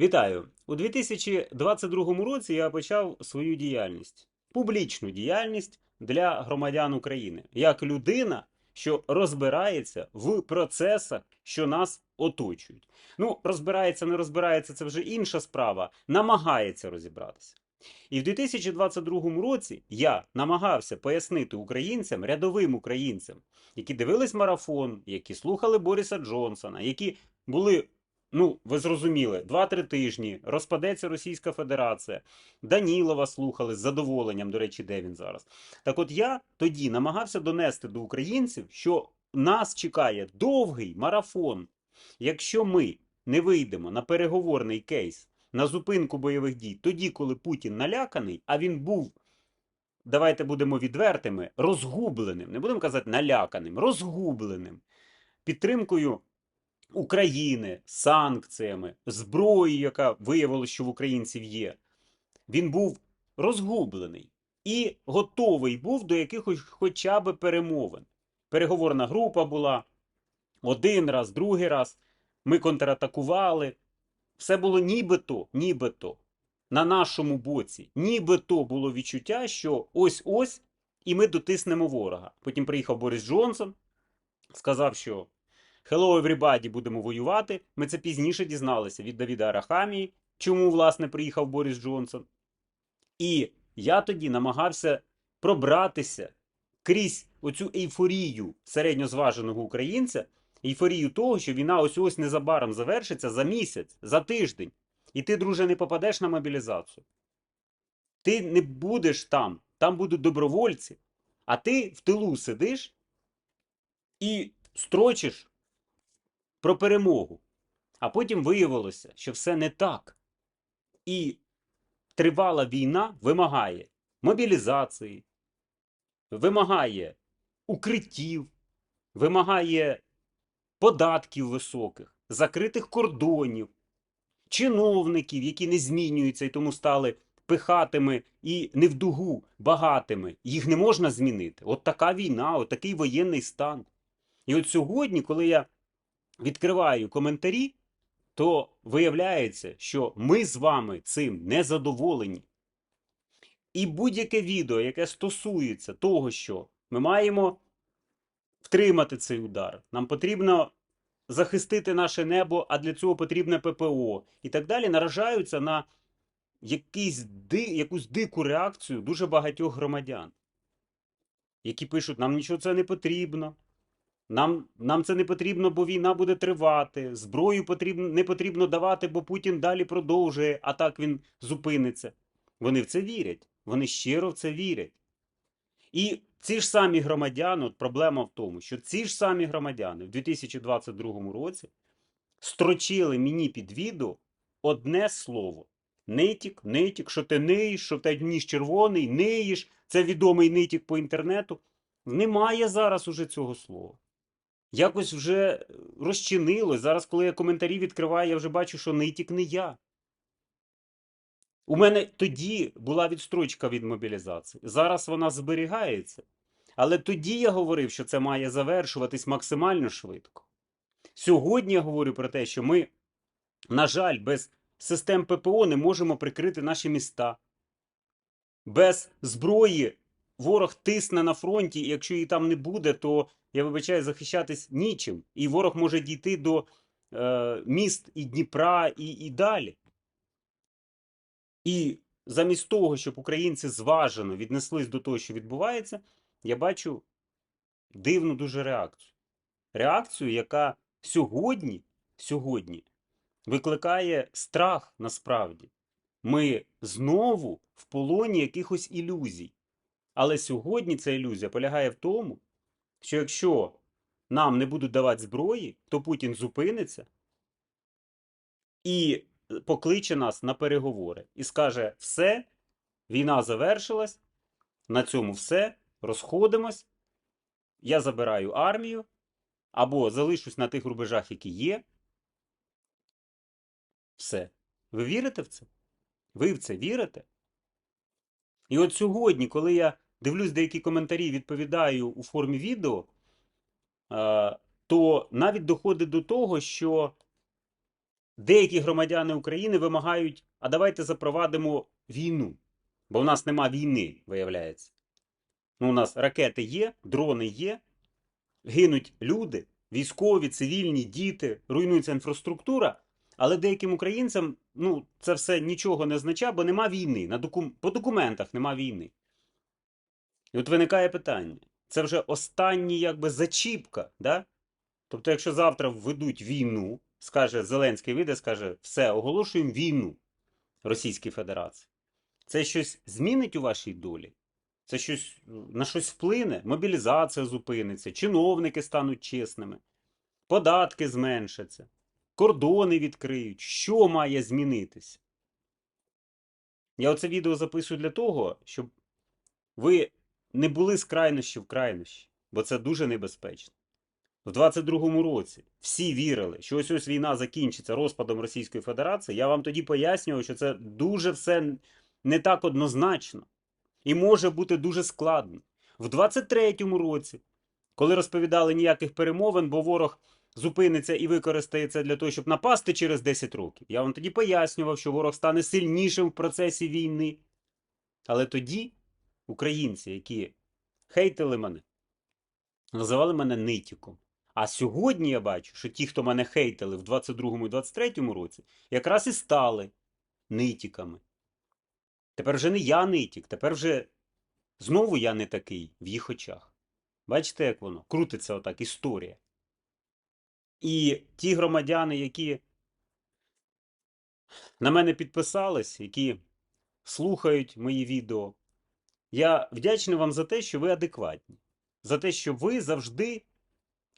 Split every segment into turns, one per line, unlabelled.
Вітаю! У 2022 році я почав свою діяльність, публічну діяльність для громадян України, як людина, що розбирається в процесах, що нас оточують. Ну, розбирається, не розбирається, це вже інша справа, намагається розібратися. І в 2022 році я намагався пояснити українцям, рядовим українцям, які дивились марафон, які слухали Бориса Джонсона, які були Ну, ви зрозуміли, 2-3 тижні розпадеться Російська Федерація. Данілова слухали з задоволенням, до речі, де він зараз. Так от я тоді намагався донести до українців, що нас чекає довгий марафон. Якщо ми не вийдемо на переговорний кейс, на зупинку бойових дій, тоді, коли Путін наляканий, а він був. Давайте будемо відвертими, розгубленим, не будемо казати наляканим, розгубленим підтримкою України, санкціями, зброєю, яка виявилося, що в українців є, він був розгублений і готовий був до якихось хоча б перемовин. Переговорна група була один раз, другий раз. Ми контратакували. Все було нібито, нібито на нашому боці. Нібито було відчуття, що ось-ось і ми дотиснемо ворога. Потім приїхав Борис Джонсон, сказав, що Hello everybody, будемо воювати. Ми це пізніше дізналися від Давіда Арахамії, чому, власне, приїхав Борис Джонсон. І я тоді намагався пробратися крізь оцю ейфорію середньозваженого українця, ейфорію того, що війна ось ось незабаром завершиться за місяць, за тиждень. І ти, друже, не попадеш на мобілізацію. Ти не будеш там, там будуть добровольці, а ти в тилу сидиш і строчиш про перемогу. А потім виявилося, що все не так. І тривала війна вимагає мобілізації, вимагає укриттів, вимагає податків високих, закритих кордонів, чиновників, які не змінюються і тому стали пихатими і не в дугу багатими. Їх не можна змінити. От така війна, от такий воєнний стан. І от сьогодні, коли я відкриваю коментарі, то виявляється, що ми з вами цим не задоволені. І будь-яке відео, яке стосується того, що ми маємо втримати цей удар, нам потрібно захистити наше небо, а для цього потрібне ППО і так далі, наражаються на ди, якусь дику реакцію дуже багатьох громадян, які пишуть, нам нічого це не потрібно. Нам нам це не потрібно, бо війна буде тривати. Зброю потрібно, не потрібно давати, бо Путін далі продовжує, а так він зупиниться. Вони в це вірять. Вони щиро в це вірять. І ці ж самі громадяни, от проблема в тому, що ці ж самі громадяни в 2022 році строчили мені під відео одне слово: нитік, нитік, що ти ниєш, що в тебе ніж червоний, ниєш. Це відомий нитік по інтернету. Немає зараз уже цього слова якось вже розчинилось. Зараз, коли я коментарі відкриваю, я вже бачу, що нитік не я. У мене тоді була відстрочка від мобілізації. Зараз вона зберігається. Але тоді я говорив, що це має завершуватись максимально швидко. Сьогодні я говорю про те, що ми, на жаль, без систем ППО не можемо прикрити наші міста. Без зброї ворог тисне на фронті, і якщо її там не буде, то я вибачаю, захищатись нічим. І ворог може дійти до е, міст і Дніпра, і, і далі. І замість того, щоб українці зважено віднеслись до того, що відбувається, я бачу дивну дуже реакцію. Реакцію, яка сьогодні, сьогодні викликає страх насправді. Ми знову в полоні якихось ілюзій. Але сьогодні ця ілюзія полягає в тому, що якщо нам не будуть давати зброї, то Путін зупиниться і покличе нас на переговори і скаже: все, війна завершилась, на цьому все, розходимось, я забираю армію або залишусь на тих рубежах, які є. Все. Ви вірите в це? Ви в це вірите? І от сьогодні, коли я дивлюсь деякі коментарі, відповідаю у формі відео, то навіть доходить до того, що деякі громадяни України вимагають, а давайте запровадимо війну. Бо в нас нема війни, виявляється. Ну, у нас ракети є, дрони є, гинуть люди, військові, цивільні, діти, руйнується інфраструктура. Але деяким українцям ну, це все нічого не означає, бо нема війни. На докум... По документах нема війни. І от виникає питання: це вже останній якби зачіпка. Да? Тобто, якщо завтра введуть війну, скаже Зеленський вийде, скаже, все, оголошуємо війну Російській Федерації. Це щось змінить у вашій долі? Це щось на щось вплине? Мобілізація зупиниться, чиновники стануть чесними, податки зменшаться, кордони відкриють. Що має змінитися? Я оце відео записую для того, щоб ви не були з крайнощі в крайнощі, бо це дуже небезпечно. В 22-му році всі вірили, що ось ось війна закінчиться розпадом Російської Федерації. Я вам тоді пояснював, що це дуже все не так однозначно і може бути дуже складно. В 23-му році, коли розповідали ніяких перемовин, бо ворог зупиниться і використає це для того, щоб напасти через 10 років. Я вам тоді пояснював, що ворог стане сильнішим в процесі війни. Але тоді українці, які хейтили мене, називали мене нитіком. А сьогодні я бачу, що ті, хто мене хейтили в 22-му і 23-му році, якраз і стали нитіками. Тепер вже не я нитік, тепер вже знову я не такий в їх очах. Бачите, як воно? Крутиться отак історія. І ті громадяни, які на мене підписались, які слухають мої відео, я вдячний вам за те, що ви адекватні, за те, що ви завжди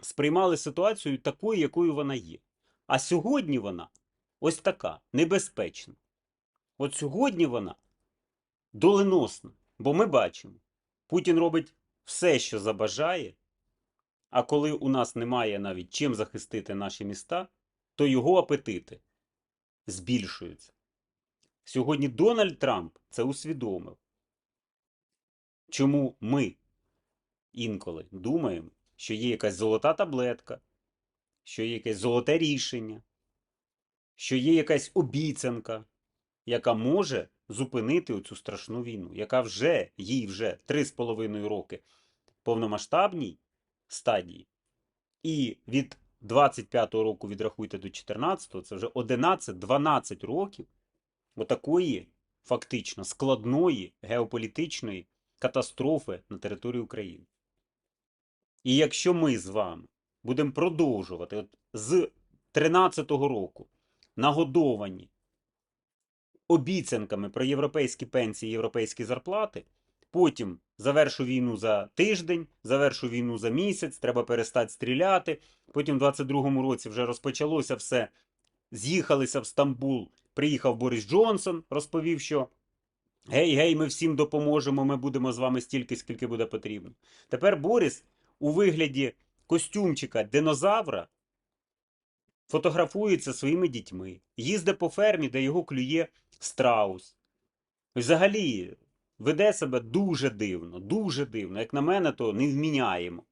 сприймали ситуацію такою, якою вона є. А сьогодні вона ось така небезпечна. От сьогодні вона доленосна. Бо ми бачимо, Путін робить все, що забажає, а коли у нас немає навіть чим захистити наші міста, то його апетити збільшуються. Сьогодні Дональд Трамп це усвідомив. Чому ми інколи думаємо, що є якась золота таблетка, що є якесь золоте рішення, що є якась обіцянка, яка може зупинити оцю страшну війну, яка вже їй вже 3,5 роки повномасштабній стадії, і від 25-го року відрахуйте до 14-го, це вже 11-12 років отакої фактично складної геополітичної катастрофи на території України. І якщо ми з вами будемо продовжувати от з 13-го року нагодовані обіцянками про європейські пенсії, європейські зарплати, потім завершу війну за тиждень, завершу війну за місяць, треба перестати стріляти. Потім в 22-му році вже розпочалося все. З'їхалися в Стамбул, приїхав Борис Джонсон, розповів, що гей, гей, ми всім допоможемо, ми будемо з вами стільки, скільки буде потрібно. Тепер Борис у вигляді костюмчика динозавра фотографується своїми дітьми, їздить по фермі, де його клює страус. Взагалі веде себе дуже дивно, дуже дивно. Як на мене, то не вміняємо.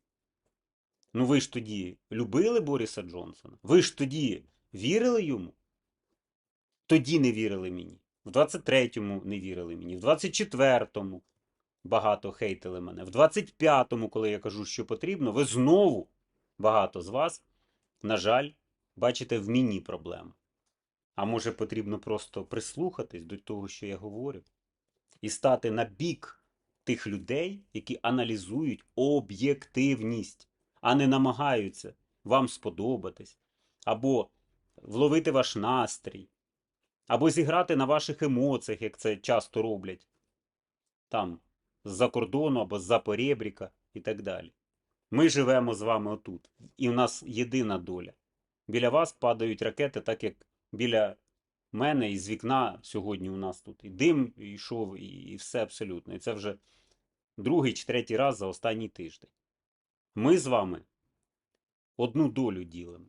Ну ви ж тоді любили Бориса Джонсона? Ви ж тоді вірили йому? Тоді не вірили мені. В 23-му не вірили мені, в 24-му багато хейтили мене. В 25-му, коли я кажу, що потрібно, ви знову, багато з вас, на жаль, бачите в мені проблему. А може потрібно просто прислухатись до того, що я говорю, і стати на бік тих людей, які аналізують об'єктивність, а не намагаються вам сподобатись, або вловити ваш настрій, або зіграти на ваших емоціях, як це часто роблять там з-за кордону або з-за поребріка і так далі. Ми живемо з вами отут, і в нас єдина доля. Біля вас падають ракети, так як біля мене із вікна сьогодні у нас тут і дим йшов, і, і все абсолютно. І це вже другий чи третій раз за останній тиждень. Ми з вами одну долю ділимо.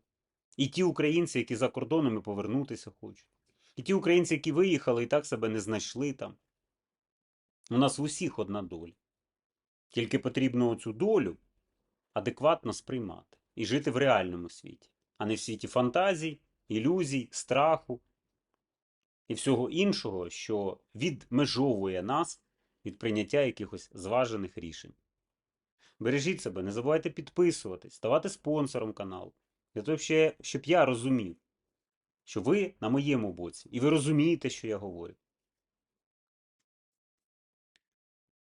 І ті українці, які за кордонами повернутися хочуть. І ті українці, які виїхали і так себе не знайшли там. У нас в усіх одна доля. Тільки потрібно цю долю адекватно сприймати і жити в реальному світі, а не в світі фантазій, ілюзій, страху і всього іншого, що відмежовує нас від прийняття якихось зважених рішень. Бережіть себе, не забувайте підписуватись, ставати спонсором каналу. Для того, щоб я розумів, що ви на моєму боці, і ви розумієте, що я говорю.